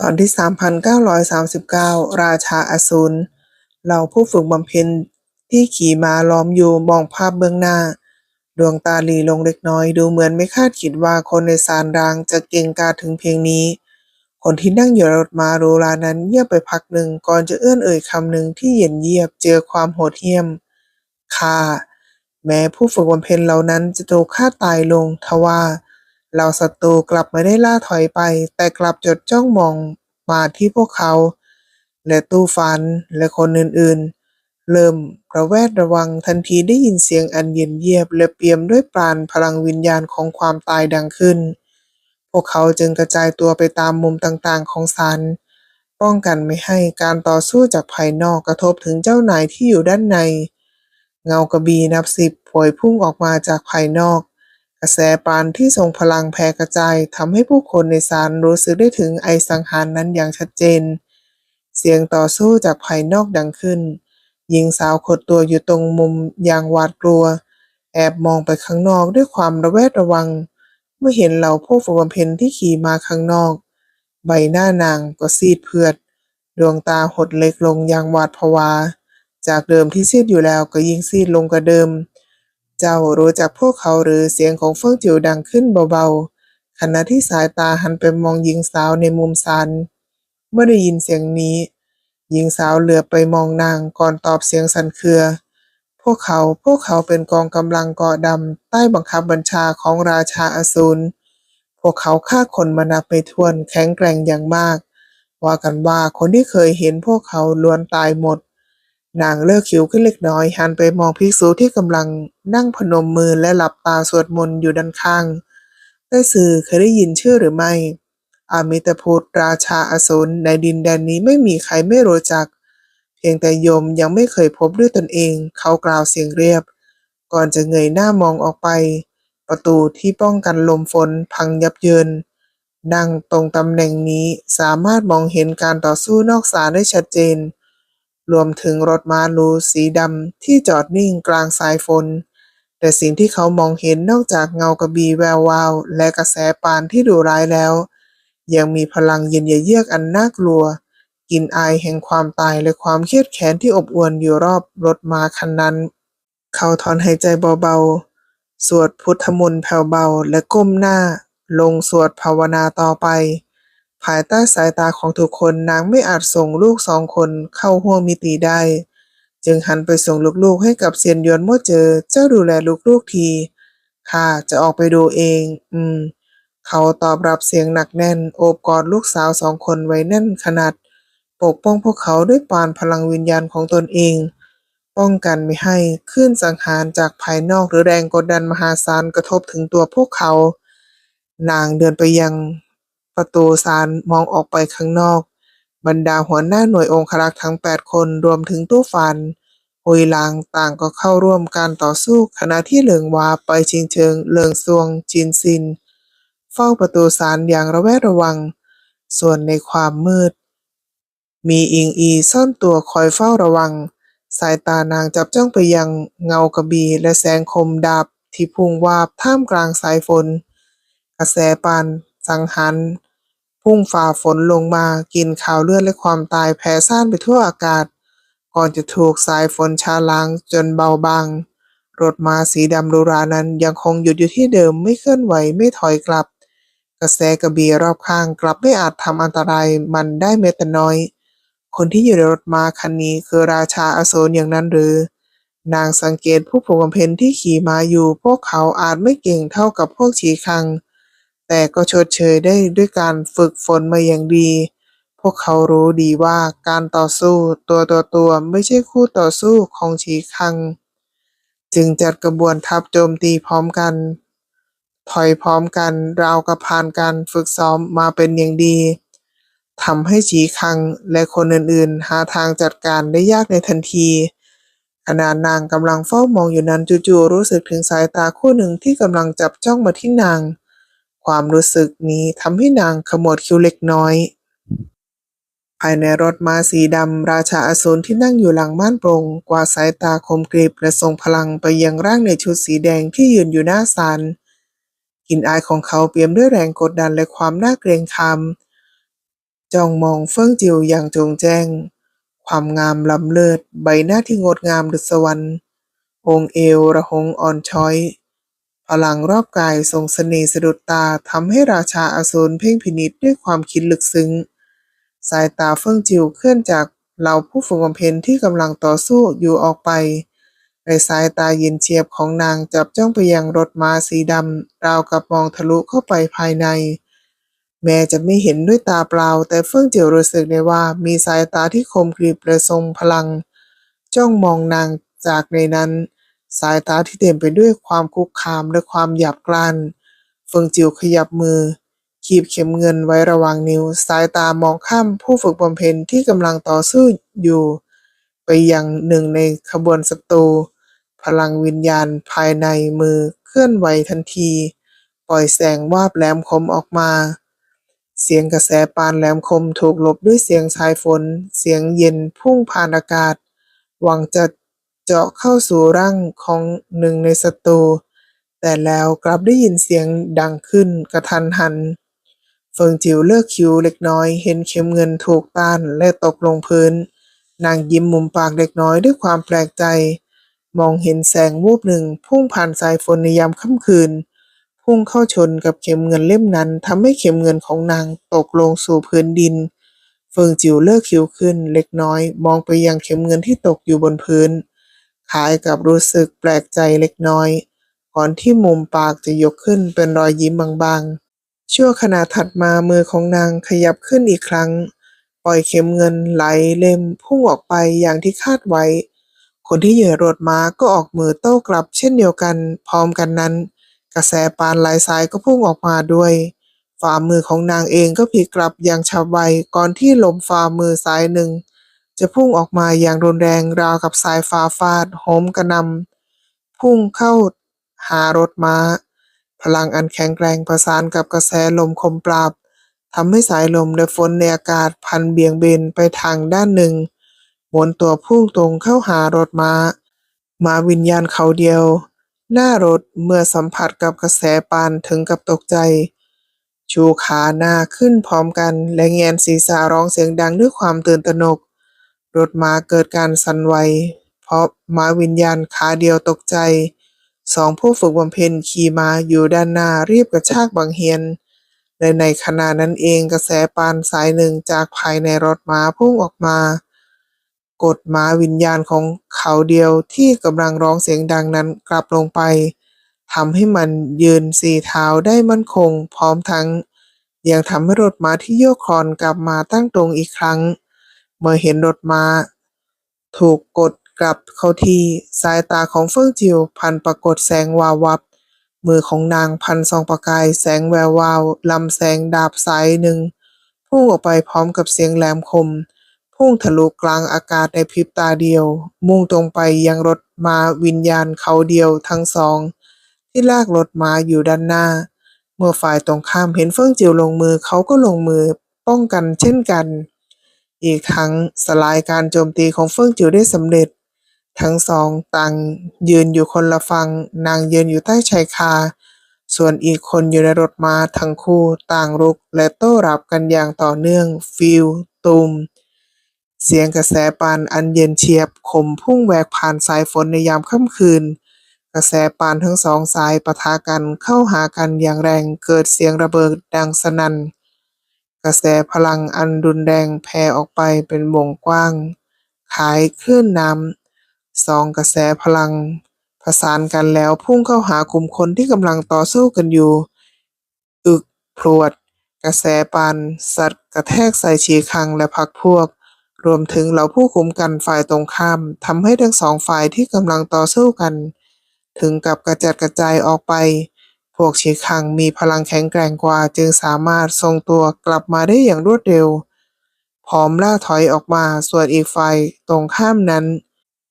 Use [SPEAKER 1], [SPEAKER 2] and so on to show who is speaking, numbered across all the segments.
[SPEAKER 1] ตอนที่ 3,939 ราชาอสูรเหล่าผู้ฝึกบำเพ็ญที่ขี่ม้าล้อมอยู่มองภาพเบื้องหน้า ดวงตาหลีลงเล็กน้อยดูเหมือนไม่คาดคิดว่าคนในซานรางจะเก่งกาจถึงเพียงนี้ คนที่นั่งอยู่รถม้าหรูหรานั้นเงียบไปพักหนึ่งก่อนจะเอื้อนเอ่ยคำหนึ่งที่เย็นเยียบเจอความโหดเหี้ยมข้าแม้ผู้ฝึกบำเพ็ญเหล่านั้นจะถูกฆ่าตายลงทว่า เหล่าศัตรูกลับไม่ได้ล่าถอยไป แต่กลับจดจ้องมองมาที่พวกเขา และตู้ฟันและคนอื่นๆ เริ่มระแวดระวังทันทีได้ยินเสียงอันเย็นเยียบ และเปี่ยมด้วยปราณพลังวิญญาณของความตายดังขึ้น พวกเขาจึงกระจายตัวไปตามมุมต่างๆ ของศาลป้องกันไม่ให้การต่อสู้จากภายนอกกระทบถึงเจ้านายที่อยู่ด้านใน เงากระบีนับสิบพวยพุ่งออกมาจากภายนอก กระแสปานที่ทรงพลังแผ่กระจายทำให้ผู้คนในศาลรู้สึกได้ถึงไอสังหารนั้นอย่างชัดเจน เสียงต่อสู้จากภายนอกดังขึ้น หญิงสาวขดตัวอยู่ตรงมุมอย่างหวาดกลัว แอบมองไปข้างนอกด้วยความระแวดระวัง เมื่อเห็นเหล่าผู้ฝึกบำเพ็ญที่ขี่มาข้างนอก ใบหน้านางก็ซีดเผือด ดวงตาหดเล็กลงอย่างหวาดผวา จากเดิมที่ซีดอยู่แล้วก็ยิ่งซีดลงกว่าเดิม เจ้ารู้จักพวกเขาหรือเสียงของเฟิ่งจิ๋วดังขึ้นเบาๆ ขณะที่สายตาหันไปมองหญิงสาวในมุมซัน เมื่อได้ยินเสียงนี้ หญิงสาวเหลือบไปมองนางก่อนตอบเสียงสันเครือ พวกเขาพวกเขาเป็นกองกำลังเกาะดำใต้บังคับบัญชาของราชาอสูรพวกเขาฆ่าคนมานับไม่ถ้วนแข็งแกร่งอย่างมาก ว่ากันว่าคนที่เคยเห็นพวกเขาล้วนตายหมด นางเลิกคิ้วขึ้นเล็กน้อย หันไปมองภิกษุที่กำลังนั่งพนมมือและหลับตาสวดมนต์อยู่ด้านข้างได้สื่อเคยได้ยินชื่อหรือไม่ อามิตรพุทธราชาอสูรในดินแดนนี้ไม่มีใครไม่รู้จัก เพียงแต่โยมยังไม่เคยพบด้วยตนเอง เขากล่าวเสียงเรียบ ก่อนจะเงยหน้ามองออกไป ประตูที่ป้องกันลมฝนพังยับเยินนั่งตรงตำแหน่งนี้สามารถมองเห็นการต่อสู้นอกศาลได้ชัดเจน รวมถึงรถม้าลูสีดำที่จอดนิ่งกลางสายฝน แต่สิ่งที่เขามองเห็นนอกจากเงากระบี่แวววาว และกระแสปานที่ดุร้ายแล้ว ยังมีพลังเย็นเยือกอันน่ากลัวกลิ่นอายแห่งความตายและความเครียดแค้นที่อบอวลอยู่รอบรถม้าคันนั้น เขาถอนหายใจเบาๆ สวดพุทธมนต์แผ่วเบาและก้มหน้า ลงสวดภาวนาต่อไป ภายใต้สายตาของทุกคนนางไม่อาจส่งลูกสองคนเข้าห้วงมิติได้ จึงหันไปส่งลูกๆให้กับเซียนยวนเมื่อเจอเจ้าดูแลลูกๆทีข้าจะออกไปดูเอง อืม เขาตอบรับเสียงหนักแน่น โอบกอดลูกสาวสองคนไว้แน่นขนาด ปกป้องพวกเขาด้วยปานพลังวิญญาณของตนเอง ป้องกันไม่ให้คลื่นสังหารจากภายนอกหรือแรงกดดันมหาศาลกระทบถึงตัวพวกเขา นางเดินไปยัง ประตูศาลมองออกไปข้างนอก บรรดาหัวหน้าหน่วยองครักษ์ทั้ง 8 คนรวมถึงตู้ฟันหุยหลางต่างก็เข้าร่วมการต่อสู้ขณะที่เหลิงวาไปชิงเชิงเหลิงซวงจินซิน เฝ้าประตูศาลอย่างระแวดระวัง ส่วนในความมืด มีอิงอีซ่อนตัวคอยเฝ้าระวัง สายตานางจับจ้องไปยังเงากระบีและแสงคมดาบที่พุ่งวาบท่ามกลางสายฝน กระแสปาน สังหารพุ่งฝ่าฝนลงมากินข่าวเลือดและความตายแผ่ซ่านไปทั่วอากาศ ก่อนจะถูกสายฝนชาล้างจนเบาบางรถม้าสีดำรูรานั้นยังคงหยุดอยู่ที่เดิมไม่เคลื่อนไหวไม่ถอยกลับ กระแสกระบี่รอบข้างกลับไม่อาจทำอันตรายมันได้แม้แต่น้อย คนที่อยู่ในรถม้าคันนี้คือราชาอสูรอย่างนั้นหรือ นางสังเกตผู้ผูกบำเพ็ญที่ขี่มาอยู่ พวกเขาอาจไม่เก่งเท่ากับพวกฉีคัง แต่ก็ชดเชยได้ด้วยการฝึกฝนมาอย่างดี พวกเขารู้ดีว่าการต่อสู้ตัวต่อตัวไม่ใช่คู่ต่อสู้ของฉีคัง จึงจัดกระบวนทัพโจมตีพร้อมกัน ถอยพร้อมกันราวกับผ่านการฝึกซ้อมมาเป็นอย่างดีทำให้ฉีคังและคนอื่นๆ หาทางจัดการได้ยากในทันทีขณะนางกำลังเฝ้ามองอยู่นั้นจู่ๆรู้สึกถึงสายตาคู่หนึ่งที่กำลังจับจ้องมาที่นาง ความรู้สึกนี้ทำให้นางขมวดคิ้วเล็กน้อย ภายในรถม้าสีดำราชาอสูรที่นั่งอยู่หลังม่านโปร่งกว่าสายตาคมกริบและทรงพลังไปยังร่างในชุดสีแดงที่ยืนอยู่หน้าศาลกลิ่นอายของเขาเปี่ยมด้วยแรงกดดันและความน่าเกรงขามจ้องมองเฟิ่องจิวอย่างจงแจ้ง ความงามล้ำเลิศใบหน้าที่งดงามดุจสวรรค์องเอวระหงอ่อนช้อย พลังรอบกายทรงเสน่ห์สะดุดตาทำให้ราชาอสูรเพ่งพินิจด้วยความคิดลึกซึ้ง สายตาเฟิ่งจิวเคลื่อนจากเหล่าผู้ฝึกบำเพ็ญที่กำลังต่อสู้อยู่ออกไปในสายตาเย็นเฉียบของนางจับจ้องไปยังรถม้าสีดำราวกับมองทะลุเข้าไปภายใน แม้จะไม่เห็นด้วยตาเปล่า แต่เฟิ่งเจียวรู้สึกได้ว่ามีสายตาที่คมกริบและทรงพลัง จ้องมองนางจากในนั้น สายตาที่เต็มไปด้วยความคุกคามและความหยาบกร้านเฟิงจิวขยับมือคีบเข็มเงินไว้ระว่างนิ้ว สายตามองข้ามผู้ฝึกบำเพ็ญที่กำลังต่อสู้อยู่ ไปยังหนึ่งในขบวนศัตรูพลังวิญญาณภายในมือเคลื่อนไหวทันที ปล่อยแสงวาบแหลมคมออกมา เสียงกระแสปานแหลมคมถูกลบด้วยเสียงสายฝน เสียงเย็นพุ่งผ่านอากาศ หวังจะ เจาะเข้าสู่ร่างของหนึ่งในศัตรู แต่แล้วกลับได้ยินเสียงดังขึ้นกระทันหัน เฟิงจิวเลิกคิ้วเล็กน้อย เห็นเข็มเงินถูกต้านและตกลงพื้น นางยิ้มมุมปากเล็กน้อยด้วยความแปลกใจ มองเห็นแสงวูบหนึ่งพุ่งผ่านสายฝนในยามค่ำคืน พุ่งเข้าชนกับเข็มเงินเล่มนั้นทำให้เข็มเงินของนางตกลงสู่พื้นดินเฟิงจิวเลิกคิ้วขึ้นเล็กน้อย มองไปยังเข็มเงินที่ตกอยู่บนพื้น คล้ายกับรู้สึกแปลกใจเล็กน้อย ก่อนที่มุมปากจะยกขึ้นเป็นรอยยิ้มบางๆ ชั่วขณะถัดมามือของนางขยับขึ้นอีกครั้ง ปล่อยเข็มเงินไหลเล่มพุ่งออกไปอย่างที่คาดไว้ คนที่เหยื่อรถม้าก็ออกมือโต้กลับเช่นเดียวกัน พร้อมกันนั้น กระแสปานลายซ้ายก็พุ่งออกมาด้วยฝ่ามือของนางเองก็พลิกกลับอย่างฉับไวก่อนที่ลมฝ่ามือซ้ายหนึ่ง จะพุ่งออกมาอย่างรุนแรงราวกับสายฟ้าฟาดโหมกระนำพุ่งเข้าหารถม้า พลังอันแข็งแกร่งประสานกับกระแสลมคมปราบทำให้สายลมและฝนในอากาศพันเบี่ยงเบนไปทางด้านหนึ่งหมุนตัวพุ่งตรงเข้าหารถม้าม้าวิญญาณเขาเดียว หน้ารถเมื่อสัมผัสกับกระแสปานถึงกับตกใจ ชูขาหน้าขึ้นพร้อมกันและแงนศีรษะร้องเสียงดังด้วยความตื่นตระหนก รถม้าเกิดการสั่นไหวเพราะม้าวิญญาณขาเดียวตกใจสองผู้ฝึกบำเพ็ญขี่ม้าอยู่ด้านหน้ารีบกระชากบังเฮียนและในขณะนั้นเองกระแสปานสายหนึ่งจากภายในรถม้าพุ่งออกมา กดม้าวิญญาณของเขาเดียวที่กำลังร้องเสียงดังนั้นกลับลงไปทำให้มันยืนสี่เท้าได้มั่นคง พร้อมทั้ง ยังทำให้รถม้าที่โยกคลอนกลับมาตั้งตรงอีกครั้ง เมื่อเห็นรถม้า ถูกกดกลับเข้าที่สายตาของเฟิ่งจิวพันปรากฏแสงวาววับ มือของนางพันสองประกายแสงแวววาวลำแสงดาบสายหนึ่งพุ่งออกไปพร้อมกับเสียงแหลมคม พุ่งทะลุกลางอากาศในพริบตาเดียว มุ่งตรงไปยังรถมาวิญญาณเขาเดียวทั้งสอง ที่ลากรถมาอยู่ด้านหน้า เมื่อฝ่ายตรงข้ามเห็นเฟิ่งจิวลงมือเขาก็ลงมือป้องกันเช่นกัน อีกทั้งสลายการโจมตีของเฟิ่งจิ๋วได้สำเร็จ ทั้งสองต่างยืนอยู่คนละฝั่งนางยืนอยู่ใต้ชายคา ส่วนอีกคนอยู่ในรถมาทั้งคู่ต่างรุกและโต้รับกันอย่างต่อเนื่อง ฟิลตูมเสียงกระแสปานอันเย็นเฉียบคมพุ่งแหวกผ่านสายฝนในยามค่ำคืน กระแสปานทั้งสองสายปะทะกันเข้าหากันอย่างแรงเกิดเสียงระเบิดดังสนั่น กระแสพลังอันรุนแรงแผ่ออกไปเป็นวงกว้างคล้ายคลื่นน้ำสองกระแสพลัง ผสานกันแล้วพุ่งเข้าหากลุ่มคนที่กำลังต่อสู้กันอยู่ อึกพรวด กระแสปานสัตว์กระแทกใส่ฉีคังและพรรคพวก รวมถึงเหล่าผู้คุมกันฝ่ายตรงข้ามทำให้ทั้งสองฝ่ายที่กำลังต่อสู้กัน ถึงกับกระจัดกระจายออกไป วกฉีคังมีพลังแข็งแกร่งกว่าจึงสามารถทรงตัวกลับมาได้อย่างรวดเร็ว พร้อมล่าถอยออกมาส่วนอีกฝ่ายตรงข้ามนั้น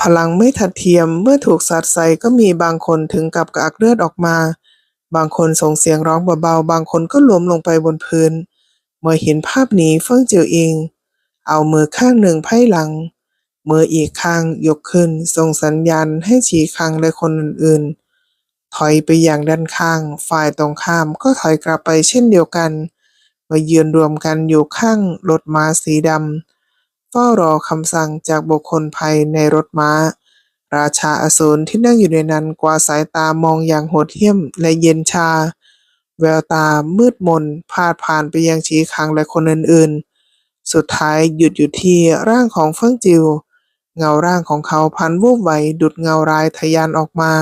[SPEAKER 1] พลังไม่ทัดเทียมเมื่อถูกสัดใส่ก็มีบางคนถึงกับกระอักเลือดออกมา บางคนส่งเสียงร้องเบาๆบางคนก็ล้มลงไปบนพื้น เมื่อเห็นภาพนี้เฟิ่งเจียวเองเอามือข้างหนึ่งไพ่หลังมืออีกข้างยกขึ้นส่งสัญญาณให้ฉีคังและคนอื่นๆ ถอยไปอย่างด้านข้าง ฝ่ายตรงข้ามก็ถอยกลับไปเช่นเดียวกันมายืนรวมกันอยู่ข้างรถม้าสีดำเฝ้ารอคำสั่งจากบุคคลภายในรถม้า ราชาอสูรที่นั่งอยู่ในนั้นกว่าสายตามองอย่างโหดเหี้ยมและเย็นชา แววตามืดมนพาดผ่านไปยังชีคังและคนอื่นๆ สุดท้ายหยุดอยู่ที่ร่างของเฟิงจิว เงาร่างของเขาพันวูบไหวดุดเงาร้ายทะยานออกมา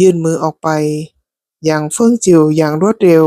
[SPEAKER 1] ยื่นมือออกไปอย่างเฟื่องจิวอย่างรวดเร็ว